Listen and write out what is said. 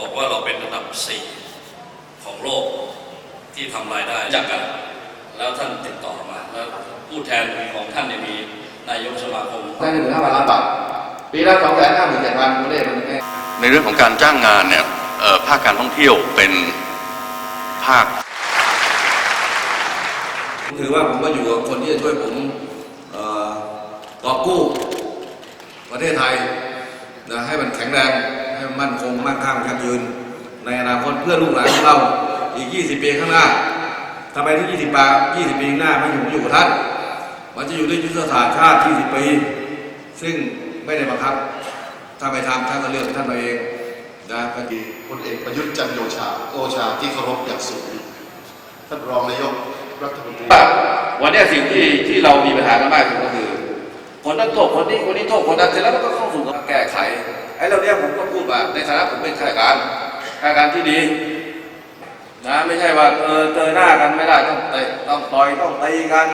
บอกว่าเราเป็นอันดับสี่ของโลกที่ทำรายได้จากกัน แล้วท่านติดต่อมาแล้วผู้แทนของท่านเนี่ยมีนายกสมาคมได้หนึ่งห้าพันล้านบาทปีละสองแสนห้าหมื่นเจ็ดพันตัวเลขมันแค่ในเรื่องของการจ้างงานเนี่ยเอ่อภาคการท่องเที่ยวเป็นภาคผมถือว่าผมก็อยู่กับคนที่จะช่วยผมเอ่อกอบกู้ประเทศไทยนะให้มันแข็งแรง ให้มันมั่นคงมั่งคั่งยั่งยืน ในอนาคตเพื่อลูกหลานของเราอีก 20 ปีข้างหน้าทำไมที่20ปี20 ปีข้างหน้าไม่อยู่อยู่กับท่านมันจะอยู่ด้วยยุทธศาสตร์ชาติ 20 ปี ซึ่งไม่ได้บังคับ ถ้าไม่ทำท่านก็เลือกท่านตัวเองนะก็ดีพลเอกประยุทธ์จันทร์โอชาโอชาที่เคารพอย่างสูงท่านรองนายกรัฐมนตรีวันเนี้ยสิ่งที่ที่เรามีปัญหากันมากที่สุดก็คือคนนั้นโทษคนนี้คนนี้โทษคนนั้นเสร็จแล้วมันก็เข้าสู่การแก้ไขไอ้เราเนี้ยผมก็พูด ว่า ในฐานะผมเป็นข้าราชการข้าราชการที่ดีนะไม่ใช่ว่าเออเจอหน้ากันไม่ได้ต้องเตะต้องต่อยต้องตีกัน